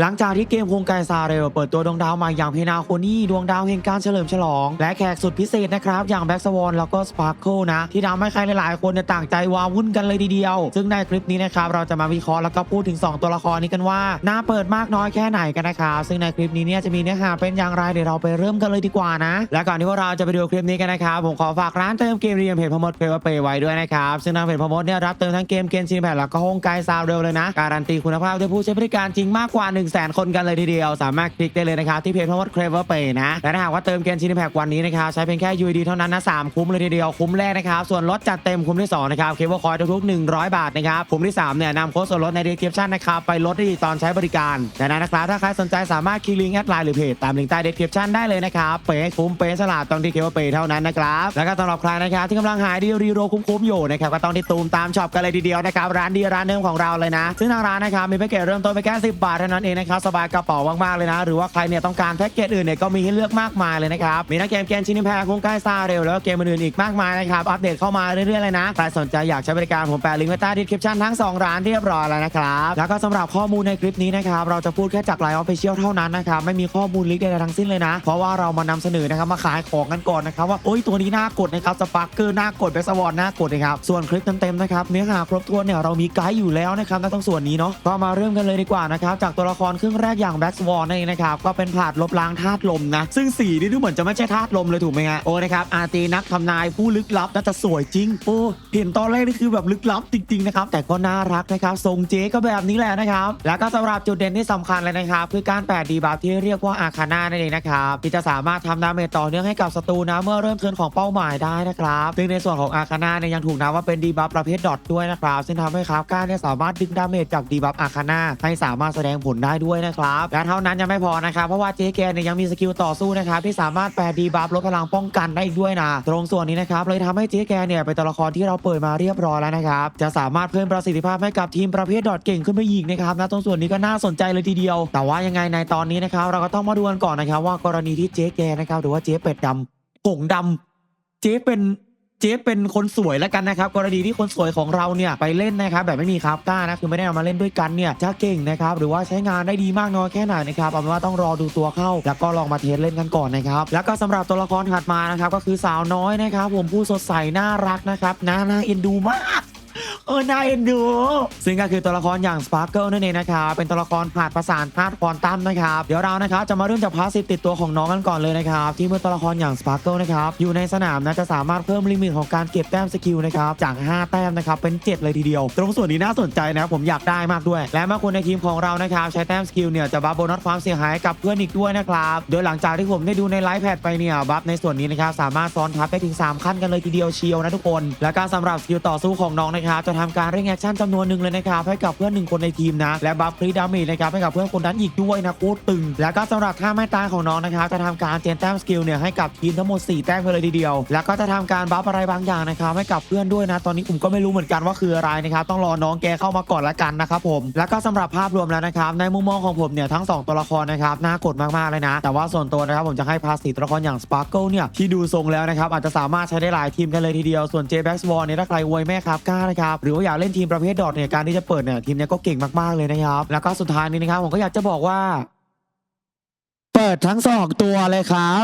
หลังจากที่เกมโครงการซาเรลเปิดตัวดวงดาวม่อย่างเพนาโคนี่ดวงดาวแห่งการเฉลิมฉลอง และแขกสุดพิเศษนะครับ อย่างแบ็กสวอนแล้วก็สปาร์เคิลนะ ที่ทำให้ใครหลาย ๆ คนเนี่ยต่างใจว้าวุ่นกันเลยทีเดียว ซึ่งในคลิปนี้นะครับ เราจะมาวิเคราะห์แล้วก็พูดถึง 2 ตัวละครนี้กันว่า น่าเปิดมากน้อยแค่ไหนกันนะครับซึ่งในคลิปนี้เนี่ยจะมีเนื้อหาเป็นอย่างไรเดี๋ยวเราไปเริ่มกันเลยดีกว่านะ และก่อนที่พวกเราจะไปดูคลิปนี้กันนะครับผมขอฝากร้านเติมเกมเรียมเพจพมดเพย์เปย์ไว้ด้วยนะครับซึ่งทางเพจพมดเนี่ยรับเติมทั้งเกมเกมชินแพดแล้วก็โฮงไกซาเรลเลยนะการันตีคุณภาพด้วยผู้ใช้บริการจริงมากกว่า1 1 0 0 0 0แคนกันเลยทีเดียว สามารถคลิกได้เลยนะครับที่เพจพมดเวอร์เคลเวอร์เปย์นะและถ้าหากว่าเติมเกมชินแพดวันนี้นะครับใช้เพียงแค่ UID เท่านั้นนะ3คุ้มเลยทีเดียวคุ้มแรกนะครับส่วนลดจัดเต็มคุ้มที่2นะครับเคเบิลคอยทุกๆ100 บาทนะครับคุ้มที่3เนี่ยนำโค้ดส่วนลดใน description นะครับไปลดได้ตอนใช้บริการดังนั้นนะครับถ้าใครสนใจสามารถคลิกลิงก์แอดไลน์หรือเพจตามลิงก์ใต้ description ได้เลยนะครับเปย์คุ้มเปย์สลาดต้องที่เคเบิลเปย์เท่านั้นนะครับแล้วก็สำหรับใครนะครับที่กำลังหาดีรีโรคุ้มๆอยู่นะครับก็ต้องที่ตูมตามช็อปกันเลยทีเดียวนะครับร้านดีร้านเดิมของเราเลยนะซึ่งทางร้านนะครับมีแพ็กเกจเริ่มต้นไปแค่10บาทเท่านั้นเองนะครับสบายกระเป๋ามากๆเลยนะ หรือว่าใครเนี่ยต้องการแพ็กเกจอื่นเนี่ยก็มีให้เลือกมากมายเลยนะครับ มีทั้งเกมเกมชินิแพรคงใกล้ซาเร็วแล้วก็เกมอื่นๆอีกมากมายนะครับอัปเดตเข้ามาเรื่อยๆเลยนะใครสนใจอยากใช้บริการผมแปะลิงก์ไว้ใต้ดีสคริปชั่นทั้ง 2 ร้านเรียบร้อยแล้วนะครับแล้วก็สำหรับข้อมูลในคลิปนี้นะครับเราจะพูดแค่จากไลน์ออฟฟิเชียลเท่านั้นนะครับไม่มีข้อมูลลิกใดๆทั้งสิ้นเลยนะ เพราะว่าเรามานำเสนอนะครับมาขายของกันก่อนนะครับว่าโอ้ยตัวนี้น่ากดนะครับสปาร์เกอร์น่ากดเบสวอนน่ากดนะครับส่วนคลิปเต็มๆนะครับเนื้อหาครบถ้วนเนี่ยเรามีไกด์อยู่แล้วนะครับในตรงส่วนนี้เนาะก็มาเริ่มกันเลยดีกว่านะครับจากตัวละครครึ่งแรกอย่างแบ็กสวอนนั่นเองนะครับก็เป็นผาดลบล้างธาตุลมนะซึ่งสีนี่ดูเหมือนจะไม่ใช่ธาตุลมเลยถูกไหมฮะโอ้นะครับอาร์ตีนักทำนายผู้ลึกลับน่าจะสวยจริงโอ้เห็นตอนแรกนี่คือแบบลึกลับจริงๆนะครับแต่ก็น่ารักนะครับทรงเจ๊ก็แบบนี้แหละนะครับแล้วก็สำหรับจุดเด่นที่สำคัญเลยนะครับคือการแปดดีบัฟที่เรียกว่าอาคาน่านั่นเองนะครับที่จะสามารถทำดาเมจต่อเนื่องให้กับศัตรูนะเมื่อเริ่มเทิร์นของเป้าหมายได้นะครับซึ่งในส่วนของอาคาน่าเนี่ยยังถูกนับว่าเป็นดีบัฟประเภทดอทด้วยนะครับซึ่งทำให้คราฟก้าเนี่ยสามารถดึงดาเมจจากดีบัฟอาคาน่าให้สามารถแสดงผลได้ด้วยนะครับและเท่านั้นยังไม่พอนะครับเพราะว่าเจแกเนี่ยยังมีสกิลต่อสู้นะครับที่สามารถแปดดีบัฟลดพลังป้องกันได้อีกด้วยนะตรงส่วนนี้นะครับเลยทำให้เจแกเนี่ยเป็นตัวละครที่เราเปิดมาเรียบร้อยแล้วนะครับจะสามารถเพิ่มประสิทธิภาพให้กับทีมประเภทดอทเก่งขึ้นไปอีกนะครับนะตรงส่วนนี้ก็น่าสนใจเลยทีเดียว แต่ว่ายังไงในตอนนี้นะครับเราก็ต้องมาดูกันก่อนนะครับว่ากรณีที่เจ๊แกนะครับหรือว่าเจ๊เป็ดดำผงดำเจ๊เป็น เจ๊เป็นคนสวยแล้วกันนะครับ กรณีที่คนสวยของเราเนี่ยไปเล่นนะครับ แบบไม่มีคราฟก้านะคือไม่ได้เอามาเล่นด้วยกันเนี่ยจะเก่งนะครับ หรือว่าใช้งานได้ดีมากน้อยแค่ไหนนะครับเอาเป็นว่าต้องรอดูตัวเข้า แล้วก็ลองมาเทสเล่นกันก่อนนะครับ แล้วก็สำหรับตัวละครถัดมานะครับก็คือสาวน้อยนะครับผมผู้สดใสน่ารักนะครับน่าน่าเอ็นดูมาก เออน่าเอ็นดู ซึ่งก็คือตัวละครอย่างสปาร์เกิลนั่นเองนะครับเป็นตัวละครผาดประสานธาตุควอนตัมนะครับเดี๋ยวเรานะครับจะมาเริ่มจากพาสซีฟติดตัวของน้องกันก่อนเลยนะครับที่เมื่อตัวละครอย่างสปาร์เกิลนะครับอยู่ในสนามนะจะสามารถเพิ่มลิมิตของการเก็บแต้มสกิลนะครับจาก 5 แต้มนะครับเป็น 7 เลยทีเดียว ตรงส่วนนี้น่าสนใจนะผมอยากได้มากด้วย และเมื่อคนในทีมของเรานะครับใช้แต้มสกิลเนี่ยจะบัฟโบนัสความเสียหายกับเพื่อนอีกด้วยนะครับโดยหลังจากที่ผมได้ดูในไลฟ์แพดไปเนี่ยบัฟในส่วนนี้นะครับสามารถซ้อนทับได้ถึง 3 ขั้นกันเลยทีเดียวเชียวนะทุกคน และการสำหรับสกิลต่อสู้ของน้องนะครับจะทำการเร่งแอคชั่นจำนวนหนึ่งเลยนะครับให้กับเพื่อนหนึ่งคนในทีมนะ และบัฟครีดามจนะครับให้กับเพื่อนคนนั้นอีกด้วยนะโคตรตึง แล้วก็สำหรับท่าไม่ตายของน้องนะครับจะทำการเจนแต้มสกิลเนี่ยให้กับทีมทั้งหมด 4 แต้มกันเลยทีเดียว แล้วก็จะทำการบัฟอะไรบางอย่างนะครับให้กับเพื่อนด้วยนะ ตอนนี้ผมก็ไม่รู้เหมือนกันว่าคืออะไรนะครับต้องรอน้องแกเข้ามาก่อนละกันนะครับผม แล้วก็สำหรับภาพรวมแล้วนะครับในมุมมองของผมเนี่ยทั้งสองตัวละครนะครับน่ากดมากๆเลยนะ แต่ว่าส่วนตัวนะครับผมจะให้พาสติตัวละครอย่างสปาร์เกิลเนี่ยที่ดูทรงแล้วนะครับอาจจะสามารถใช้ได้หลายทีมกันเลยทีเดียวส่วนเจแบ็กสวอนเนี่ยถ้าใครอวยแม่ครับกล้านะครับหรือว่าอยากเล่นทีมประเภทดอทเนี่ยการที่จะเปิดเนี่ยทีมเนี้ยก็เก่งมากๆเลยนะครับ แล้วก็สุดท้ายนี้นะครับผมก็อยากจะบอกว่า เปิดทั้งสองตัวเลยครับ